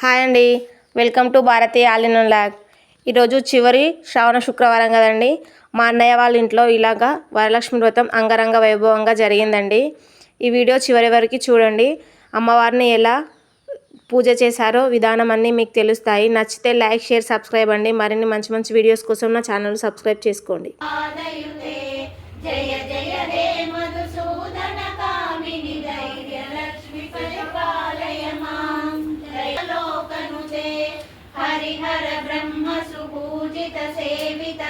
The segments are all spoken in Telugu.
హాయ్ అండి. వెల్కమ్ టు భారతీయ ఆలిన్ ల్యాగ్ ఈరోజు చివరి శ్రావణ శుక్రవారం కదండి. మా అన్నయ్య వాళ్ళ ఇంట్లో ఇలాగా వరలక్ష్మి వ్రతం అంగరంగ వైభవంగా జరిగిందండి. ఈ వీడియో చివరి వరకు చూడండి. అమ్మవారిని ఎలా పూజ చేశారో విధానం అన్నీ మీకు తెలుస్తాయి. నచ్చితే లైక్ షేర్ సబ్స్క్రైబ్ అండి. మరిన్ని మంచి మంచి వీడియోస్ కోసం నా ఛానల్ సబ్స్క్రైబ్ చేసుకోండి. హరిహర బ్రహ్మ సుపూజిత సేవిత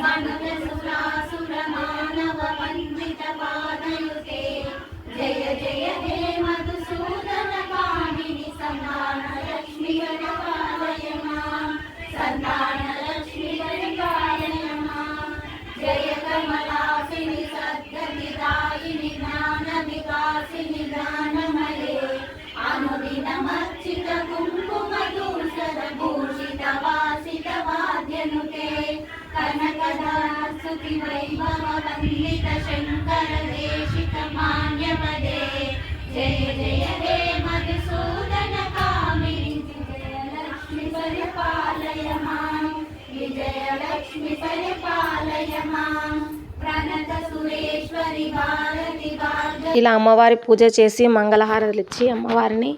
మనుజసురాసుర మానవ వందిత పాదయుతే కనకదాసుతి వైభవ వందిత శంకర దేశిక మాన్యపదే జయ జయ హే మధుసూదన కామిని విజయలక్ష్మి పరిపాలయ మాం విజయలక్ష్మి పరిపాలయ మాం ఇలా అమ్మవారి పూజ చేసి మంగళహారతలు ఇచ్చి అమ్మవారిని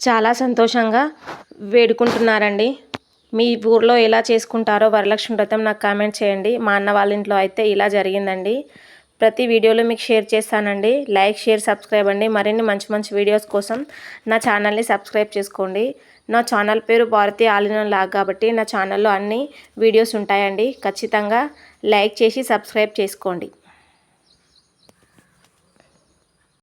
చాలా సంతోషంగా వేడుకుంటున్నారండి. మీ ఊర్లో ఎలా చేసుకుంటారో వరలక్ష్మి వ్రతం నాకు కామెంట్ చేయండి. మా అన్న వాళ్ళ ఇంట్లో అయితే ఇలా జరిగిందండి. ప్రతి వీడియోలో మీకు షేర్ చేస్తానండి. లైక్ షేర్ సబ్స్క్రైబ్ అండి. మరిన్ని మంచి మంచి వీడియోస్ కోసం నా ఛానల్ని సబ్స్క్రైబ్ చేసుకోండి. నా ఛానల్ పేరు భారతీయ ఆలిన లాగ్ కాబట్టి నా ఛానల్లో అన్ని వీడియోస్ ఉంటాయండి. ఖచ్చితంగా లైక్ చేసి సబ్స్క్రైబ్ చేసుకోండి.